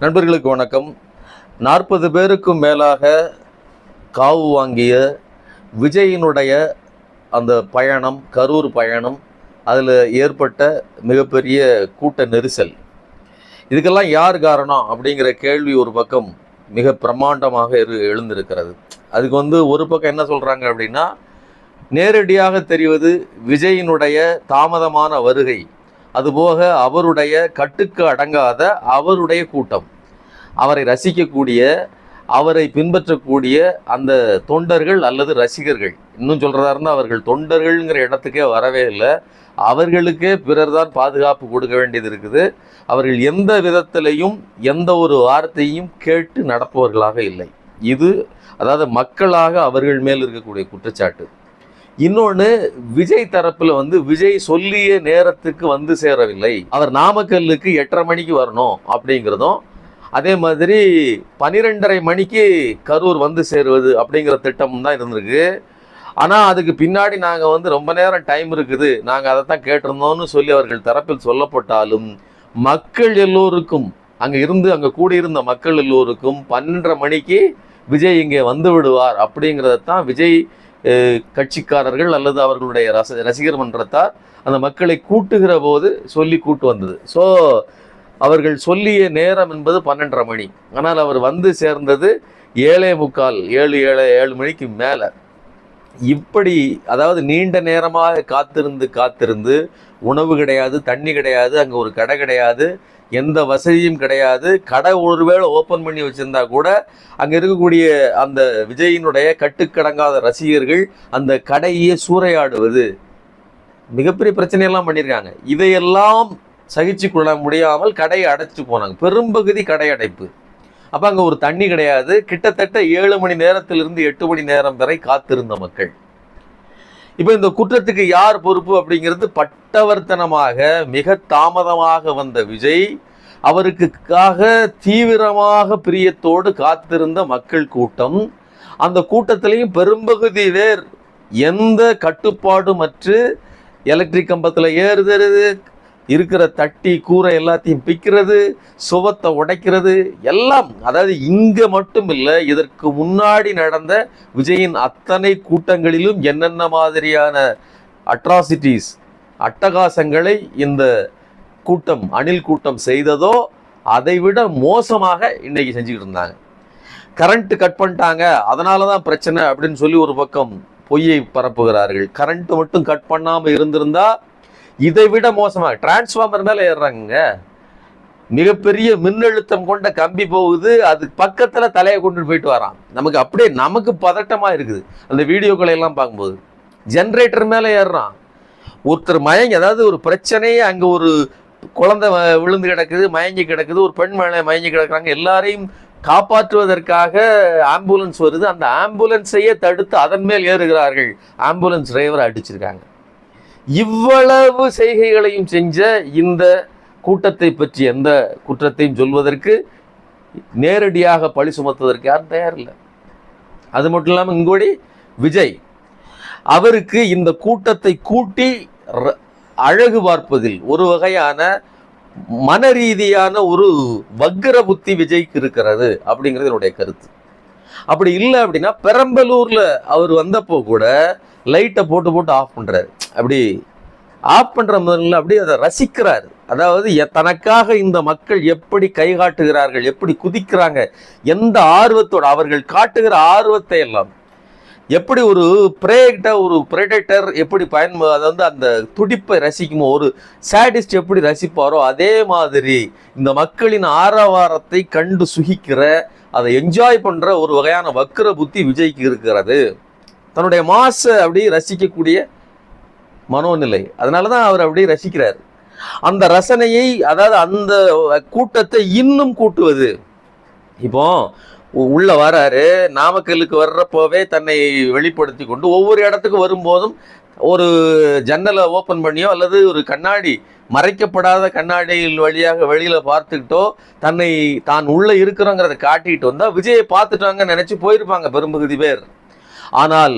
நண்பர்களுக்கு வணக்கம். நாற்பது பேருக்கும் மேலாக காவு வாங்கிய விஜயினுடைய அந்த பயணம் கரூர் பயணம் அதில் ஏற்பட்ட மிகப்பெரிய கூட்ட நெரிசல். இதுக்கெல்லாம் யார் காரணம் அப்படிங்கிற கேள்வி ஒரு பக்கம் மிக பிரமாண்டமாக இரு எழுந்திருக்கிறது. அதுக்கு வந்து ஒரு பக்கம் என்ன சொல்கிறாங்க அப்படின்னா நேரடியாக தெரிவது விஜயினுடைய தாமதமான வருகை. அதுபோக அவருடைய கட்டுக்கு அடங்காத அவருடைய கூட்டம். அவரை ரசிக்கக்கூடிய அவரை பின்பற்றக்கூடிய அந்த தொண்டர்கள் அல்லது ரசிகர்கள் இன்னும் சொல்கிறதா இருந்தால் அவர்கள் தொண்டர்கள்ங்கிற இடத்துக்கே வரவே இல்லை. அவர்களுக்கே பிறர் தான் பாதுகாப்பு கொடுக்க வேண்டியது இருக்குது. அவர்கள் எந்த விதத்திலையும் எந்த ஒரு வார்த்தையும் கேட்டு நடப்பவர்களாக இல்லை. இது அதாவது மக்களாக அவர்கள் மேல் இருக்கக்கூடிய குற்றச்சாட்டு. இன்னொன்று விஜய் தரப்புல வந்து விஜய் சொல்லிய நேரத்துக்கு வந்து சேரவில்லை. அவர் நாமக்கல்லுக்கு எட்டரை மணிக்கு வரணும் அப்படிங்கிறதும் அதே மாதிரி பன்னிரெண்டரை மணிக்கு கரூர் வந்து சேருவது அப்படிங்கிற திட்டம் தான் இருந்திருக்கு. ஆனால் அதுக்கு பின்னாடி நாங்கள் வந்து ரொம்ப நேரம் டைம் இருக்குது. நாங்கள் அதை தான் கேட்டிருந்தோம்னு சொல்லி அவர்கள் தரப்பில் சொல்லப்பட்டாலும் மக்கள் எல்லோருக்கும் அங்கே இருந்து அங்கே கூடியிருந்த மக்கள் எல்லோருக்கும் பன்னெண்டரை மணிக்கு விஜய் இங்கே வந்து விடுவார் அப்படிங்கிறத தான் விஜய் கட்சிக்காரர்கள் அல்லது அவர்களுடைய ரச ரசிகர் மன்றத்தார் அந்த மக்களை கூட்டுகிற போது சொல்லி கூட்டு வந்தது. ஸோ அவர்கள் சொல்லிய நேரம் என்பது பன்னெண்டரை மணி. ஆனால் அவர் வந்து சேர்ந்தது ஏழே முக்கால் ஏழு ஏழு ஏழு மணிக்கு மேலே. இப்படி அதாவது நீண்ட நேரமாக காத்திருந்து காத்திருந்து உணவு கிடையாது தண்ணி கிடையாது அங்கே ஒரு கடை கிடையாது. எந்த வசதியும் கிடையாது. கடை ஒருவேளை ஓப்பன் பண்ணி வச்சிருந்தா கூட அங்கே இருக்கக்கூடிய அந்த விஜயினுடைய கட்டுக்கடங்காத ரசிகர்கள் அந்த கடையே சூறையாடுவது மிகப்பெரிய பிரச்சனையெல்லாம் பண்ணியிருக்காங்க. இதையெல்லாம் சகிச்சு கொள்ள முடியாமல் கடையை அடைச்சிட்டு போனாங்க. பெரும்பகுதி கடை அடைப்பு. அப்போ அங்கே ஒரு தண்ணி கிடையாது. கிட்டத்தட்ட ஏழு மணி நேரத்திலிருந்து எட்டு மணி நேரம் வரை காத்திருந்த மக்கள். இப்போ இந்த குற்றத்துக்கு யார் பொறுப்பு அப்படிங்கிறது பட்டவர்த்தனமாக மிக தாமதமாக வந்த விஜய் அவருக்காக தீவிரமாக பிரியத்தோடு காத்திருந்த மக்கள் கூட்டம் அந்த கூட்டத்திலையும் பெரும்பகுதி பேர் எந்த கட்டுப்பாடுமற்று எலக்ட்ரிக் கம்பத்தில் ஏறுதறது இருக்கிற தட்டி கூரை எல்லாத்தையும் பிக்கிறது சுவத்தை உடைக்கிறது எல்லாம். அதாவது இங்கே மட்டும் இல்லை இதற்கு முன்னாடி நடந்த விஜயின் அத்தனை கூட்டங்களிலும் என்னென்ன மாதிரியான அட்ராசிட்டிஸ் அட்டகாசங்களை இந்த கூட்டம் அணில் கூட்டம் செய்ததோ அதை விட மோசமாக இன்னைக்கு செஞ்சுக்கிட்டு இருந்தாங்க. கரண்ட்டு கட் பண்ணிட்டாங்க. அதனால தான் பிரச்சனை அப்படின்னு சொல்லி ஒரு பக்கம் பொய்யை பரப்புகிறார்கள். கரண்ட்டு மட்டும் கட் பண்ணாமல் இருந்திருந்தால் இதை விட மோசமாக டிரான்ஸ்ஃபார்மர் மேலே ஏறுறாங்க மிகப்பெரிய மின்னழுத்தம் கொண்ட கம்பி போகுது. அது பக்கத்தில் தலையை கொண்டு போயிட்டு வரான். நமக்கு அப்படியே நமக்கு பதட்டமாக இருக்குது. அந்த வீடியோக்களை எல்லாம் பார்க்கும்போது. ஜென்ரேட்டர் மேலே ஏறுறான். ஒருத்தர் மயங்கி அதாவது ஒரு பிரச்சனையே அங்கே ஒரு குழந்தை விழுந்து கிடக்குது மயங்கி கிடக்குது. ஒரு பெண் மேலே மயங்கி கிடக்குறாங்க. எல்லாரையும் காப்பாற்றுவதற்காக ஆம்புலன்ஸ் வருது. அந்த ஆம்புலன்ஸையே தடுத்து அதன் மேல் ஏறுகிறார்கள். ஆம்புலன்ஸ் டிரைவரை அடிச்சிருக்காங்க. இவ்வளவு செய்கைகளையும் செஞ்ச இந்த கூட்டத்தை பற்றி எந்த குற்றத்தையும் சொல்வதற்கு நேரடியாக பழி சுமத்துவதற்கு யாரும் தயார் இல்லை அது மட்டும் இல்லாமல் இங்கோடி விஜய் அவருக்கு இந்த கூட்டத்தை கூட்டி ர- அழகு பார்ப்பதில் ஒரு வகையான மன ரீதியான ஒரு வக்கிர புத்தி விஜய்க்கு இருக்கிறது அப்படிங்கிறது என்னுடைய கருத்து. அப்படி இல்லை அப்படின்னா பெரம்பலூரில் அவர் வந்தப்போ கூட லைட்டை போட்டு போட்டு ஆஃப் பண்ணுறாரு அப்படி ஆஃப் பண்ற முதல்ல அப்படி அதை ரசிக்கிறார். அதாவது தனக்காக இந்த மக்கள் எப்படி கை காட்டுகிறார்கள் எப்படி குதிக்கிறாங்க எந்த ஆர்வத்தோட அவர்கள் காட்டுகிற ஆர்வத்தை எல்லாம் எப்படி ஒரு பிரேக்ட ஒரு பிரெடேட்டர் எப்படி பயன் அதை வந்து அந்த துடிப்பை ரசிக்குமோ ஒரு சாடிஸ்ட் எப்படி ரசிப்பாரோ அதே மாதிரி இந்த மக்களின் ஆரவாரத்தை கண்டு சுகிக்கிற அதை என்ஜாய் பண்ணுற ஒரு வகையான வக்கிர புத்தி விஜய்க்கு இருக்கிறது. தன்னுடைய மாச அப்படி ரசிக்கக்கூடிய மனோநிலை. அதனால தான் அவர் அப்படியே ரசிக்கிறார். அந்த ரசனையை அதாவது அந்த கூட்டத்தை இன்னும் கூட்டுவது. இப்போ உ- உள்ள வராரு நாமக்கல்லுக்கு வர்றப்போவே தன்னை வெளிப்படுத்தி கொண்டு ஒவ்வொரு இடத்துக்கு வரும்போதும் ஒரு ஜன்னலை ஓப்பன் பண்ணியோ அல்லது ஒரு கண்ணாடி மறைக்கப்படாத கண்ணாடியில் வழியாக வெளியில் பார்த்துக்கிட்டோ தன்னை தான் உள்ளே இருக்கிறோங்கிறத காட்டிக்கிட்டு வந்தால் விஜயை பார்த்துட்டாங்கன்னு நினச்சி போயிருப்பாங்க பெரும்பகுதி பேர். ஆனால்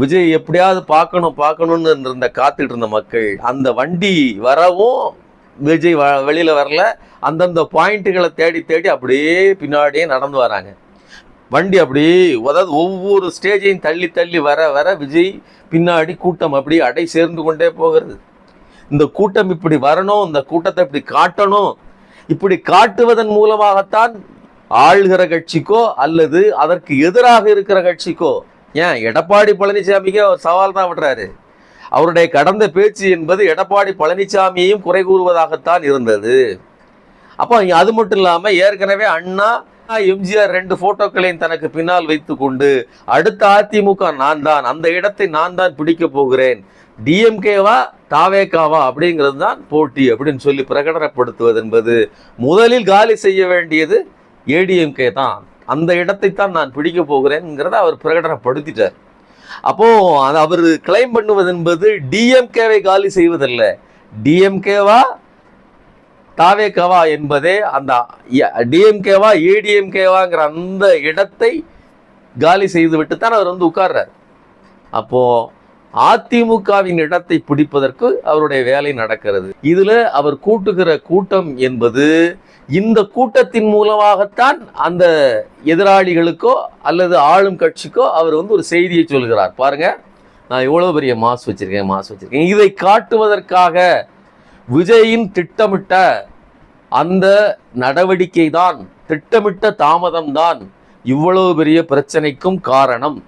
விஜய் எப்படியாவது பார்க்கணும் பார்க்கணும்னு இருந்த காத்துட்டு இருந்த மக்கள் அந்த வண்டி வரவும் விஜய் வ வெளியில் வரல. அந்தந்த பாயிண்ட்டுகளை தேடி தேடி அப்படியே பின்னாடியே நடந்து வராங்க. வண்டி அப்படியே அதாவது ஒவ்வொரு ஸ்டேஜையும் தள்ளி தள்ளி வர வர விஜய் பின்னாடி கூட்டம் அப்படியே அடை சேர்ந்து கொண்டே போகிறது. இந்த கூட்டம் இப்படி வரணும் இந்த கூட்டத்தை இப்படி காட்டணும் இப்படி காட்டுவதன் மூலமாகத்தான் ஆள்கிற கட்சிக்கோ அல்லது அதற்கு எதிராக இருக்கிற கட்சிக்கோ ஏன் எடப்பாடி பழனிசாமிக்கு அவர் சவால் தான் விடுறாரு. அவருடைய கடந்த பேச்சு என்பது எடப்பாடி பழனிசாமியையும் குறை கூறுவதாகத்தான் இருந்தது. அப்போ அது மட்டும் இல்லாமல் ஏற்கனவே அண்ணா எம்ஜிஆர் ரெண்டு போட்டோக்களையும் தனக்கு பின்னால் வைத்துக்கொண்டு அடுத்த அதிமுக நான் தான் அந்த இடத்தை நான் தான் பிடிக்க போகிறேன். டிஎம்கேவா தாவேக்காவா அப்படிங்கிறது தான் போட்டி அப்படின்னு சொல்லி பிரகடனப்படுத்துவது என்பது முதலில் காலி செய்ய வேண்டியது ஏடிஎம்கே தான். அந்த இடத்தை தான் நான் பிடிக்க போகிறேன்ங்கிறத அவர் பிரகடனப்படுத்திட்டார். அப்போ அவர் கிளைம் பண்ணுவது என்பது டிஎம்கேவை காலி செய்வதல்ல. டிஎம்கேவா தாவேக்கவா என்பதே அந்த டிஎம்கேவா ஏடிஎம்கேவாங்கிற அந்த இடத்தை காலி செய்துவிட்டு தான் அவர் வந்து உட்கார்றார். அப்போது அதிமுகவின் இடத்தை பிடிப்பதற்கு அவருடைய வேலை நடக்கிறது. இதில் அவர் கூட்டுகிற கூட்டம் என்பது இந்த கூட்டத்தின் மூலமாகத்தான் அந்த எதிராளிகளுக்கோ அல்லது ஆளும் கட்சிக்கோ அவர் வந்து ஒரு செய்தியை சொல்கிறார். பாருங்கள் நான் இவ்வளோ பெரிய மாஸ் வச்சுருக்கேன் மாஸ் வச்சுருக்கேன். இதை காட்டுவதற்காக விஜயின் திட்டமிட்ட அந்த நடவடிக்கை தான் திட்டமிட்ட தாமதம் தான் இவ்வளவு பெரிய பிரச்சனைக்கும் காரணம்.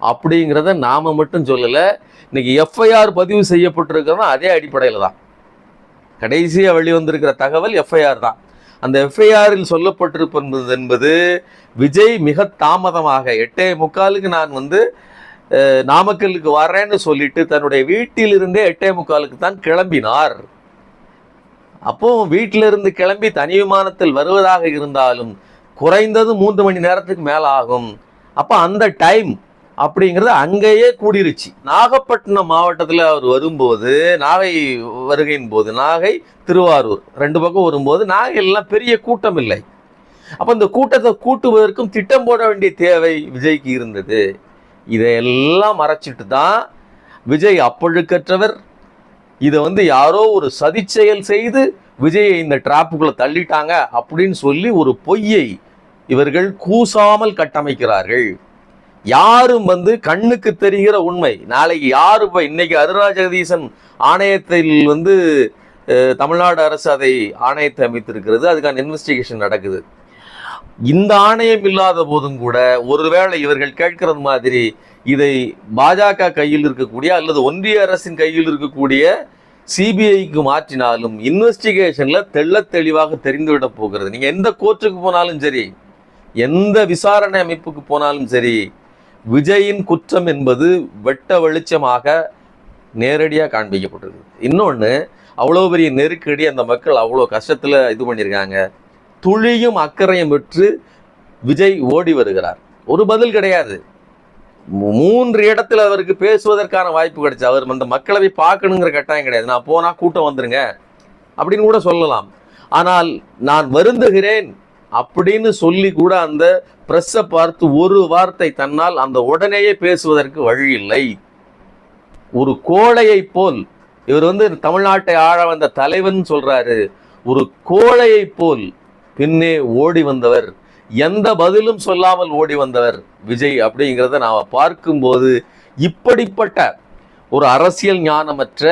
அப்படிங்கிறத நாம மட்டும் சொல்லலை. இன்னைக்கு எஃப்ஐஆர் பதிவு செய்யப்பட்டிருக்கிறதும் அதே அடிப்படையில் தான். கடைசியாக வெளிவந்திருக்கிற தகவல் எஃப்ஐஆர் தான். அந்த எஃப்ஐஆரில் சொல்லப்பட்டிருப்பது என்பது விஜய் மிக தாமதமாக எட்டே முக்காலுக்கு நான் வந்து நாமக்கலுக்கு வரேன்னு சொல்லிட்டு தன்னுடைய வீட்டிலிருந்தே எட்டே முக்காலுக்கு தான் கிளம்பினார். அப்போ வீட்டிலிருந்து கிளம்பி தனி விமானத்தில் வருவதாக இருந்தாலும் குறைந்தது மூன்று மணி நேரத்துக்கு மேலே ஆகும் அப்போ அந்த டைம் அப்படிங்கிறது அங்கேயே கூடிருச்சு. நாகப்பட்டினம் மாவட்டத்தில் அவர் வரும்போது நாகை வருகையின் போது நாகை திருவாரூர் ரெண்டு பக்கம் வரும்போது நாகையெல்லாம் பெரிய கூட்டம் இல்லை. அப்போ இந்த கூட்டத்தை கூட்டுவதற்கும் திட்டம் போட வேண்டிய தேவை விஜய்க்கு இருந்தது. இதையெல்லாம் மறைச்சிட்டு தான் விஜய் அப்பழுக்கற்றவர் இதை வந்து யாரோ ஒரு சதிச்செயல் செய்து விஜயை இந்த டிராப்புக்குள்ளே தள்ளிட்டாங்க அப்படின்னு சொல்லி ஒரு பொய்யை இவர்கள் கூசாமல் கட்டமைக்கிறார்கள். யாரும் வந்து கண்ணுக்கு தெரிகிற உண்மை. நாளைக்கு யார் இப்போ இன்னைக்கு அருணா ஜெகதீசன் ஆணையத்தில் வந்து தமிழ்நாடு அரசு அதை ஆணையத்தை அமைத்திருக்கிறது. அதுக்கான இன்வெஸ்டிகேஷன் நடக்குது. இந்த ஆணையம் இல்லாத போதும் கூட ஒருவேளை இவர்கள் கேட்கிறது மாதிரி இதை பாஜக கையில் இருக்கக்கூடிய அல்லது ஒன்றிய அரசின் கையில் இருக்கக்கூடிய சிபிஐக்கு மாற்றினாலும் இன்வெஸ்டிகேஷனில் தெள்ள தெளிவாக தெரிந்துவிட போகிறது. நீங்கள் எந்த கோர்ட்டுக்கு போனாலும் சரி எந்த விசாரணை அமைப்புக்கு போனாலும் சரி விஜயின் குற்றம் என்பது வெட்ட வெளிச்சமாக நேரடியாக காண்பிக்கப்பட்டிருக்கு இன்னொன்று அவ்வளோ பெரிய நெருக்கடி அந்த மக்கள் அவ்வளோ கஷ்டத்தில் இது பண்ணியிருக்காங்க. துளியும் அக்கறையும் பெற்று விஜய் ஓடி வருகிறார். ஒரு பதில் கிடையாது. மூன்று இடத்துல அவருக்கு பேசுவதற்கான வாய்ப்பு கிடைச்சு. அவர் அந்த மக்களை பார்க்கணுங்கிற கட்டாயம் கிடையாது. நான் போனால் கூட்டம் வந்துருங்க அப்படின்னு கூட சொல்லலாம். ஆனால் நான் வருந்துகிறேன் அப்படின்னு சொல்லி கூட அந்த பிரஸ்ஸை பார்த்து ஒரு வார்த்தை தன்னால் அந்த உடனேயே பேசுவதற்கு வழி இல்லை. ஒரு கோழையை போல் இவர் வந்து தமிழ்நாட்டை ஆழ வந்த தலைவன் சொல்றாரு. ஒரு கோழையை போல் பின்னே ஓடி வந்தவர். எந்த பதிலும் சொல்லாமல் ஓடி வந்தவர் விஜய் அப்படிங்கிறத நாம் பார்க்கும்போது இப்படிப்பட்ட ஒரு அரசியல் ஞானமற்ற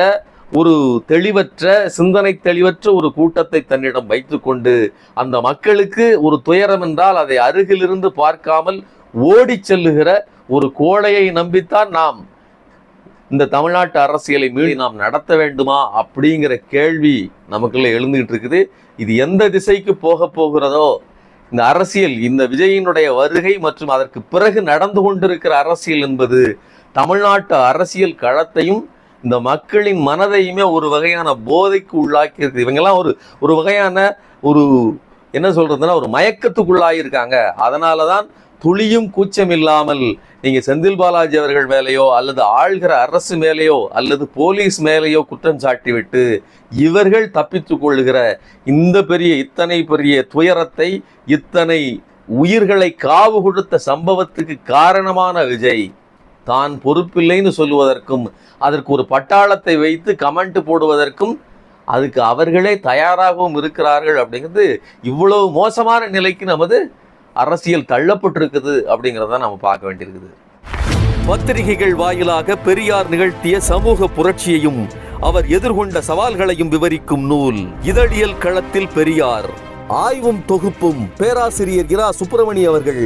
ஒரு தெளிவற்ற சிந்தனை தெளிவற்ற ஒரு கூட்டத்தை தன்னிடம் வைத்துக்கொண்டு அந்த மக்களுக்கு ஒரு துயரம் என்றால் அதை அருகிலிருந்து பார்க்காமல் ஓடிச் செல்லுகிற ஒரு கோழையை நம்பித்தான் நாம் இந்த தமிழ்நாட்டு அரசியலை மீறி நாம் நடத்த வேண்டுமா அப்படிங்கிற கேள்வி நமக்குள்ள எழுந்துகிட்டு இருக்குது. இது எந்த திசைக்கு போக போகிறதோ இந்த அரசியல் இந்த விஜயினுடைய வருகை மற்றும் அதற்கு பிறகு நடந்து கொண்டிருக்கிற அரசியல் என்பது தமிழ்நாட்டு அரசியல் களத்தையும் இந்த மக்களின் மனதையுமே ஒரு வகையான போதைக்கு உள்ளாக்கி இருக்குது இவங்கெல்லாம் ஒரு ஒரு வகையான ஒரு என்ன சொல்றதுன்னா ஒரு மயக்கத்துக்குள்ளாயிருக்காங்க அதனால தான் துளியும் கூச்சம் இல்லாமல் நீங்க செந்தில் பாலாஜி அவர்கள் மேலேயோ அல்லது ஆள்கிற அரசு மேலேயோ அல்லது போலீஸ் மேலேயோ குற்றம் சாட்டிவிட்டு இவர்கள் தப்பித்து கொள்கிற இந்த பெரிய இத்தனை பெரிய துயரத்தை இத்தனை உயிர்களை காவு கொடுத்த சம்பவத்துக்கு காரணமான விஜய் தான் பொறுப்பில்லைன்னு சொல்லுவதற்கும் அதற்கு ஒரு பட்டாளத்தை வைத்து கமெண்ட் போடுவதற்கும் அதுக்கு அவர்களே தயாராகவும் இருக்கிறார்கள் அப்படிங்கிறது இவ்வளவு மோசமான நிலைக்கு நமது அரசியல் தள்ளப்பட்டிருக்குது அப்படிங்கிறத நம்ம பார்க்க வேண்டியிருக்குது. பத்திரிகைகள் வாயிலாக பெரியார் நிகழ்த்திய சமூக புரட்சியையும் அவர் எதிர்கொண்ட சவால்களையும் விவரிக்கும் நூல் இதழியல் களத்தில் பெரியார். ஆய்வும் தொகுப்பும் பேராசிரியர் இரா சுப்பிரமணி அவர்கள்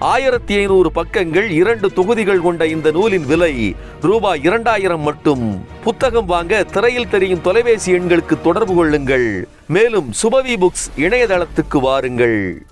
ஆயிரத்தி ஐநூறு பக்கங்கள் இரண்டு தொகுதிகள் கொண்ட இந்த நூலின் விலை ரூபாய் இரண்டாயிரம் மட்டும். புத்தகம் வாங்க திரையில் தெரியும் தொலைபேசி எண்களுக்கு தொடர்பு கொள்ளுங்கள். மேலும் சுபவி புக்ஸ் இணையதளத்துக்கு வாருங்கள்.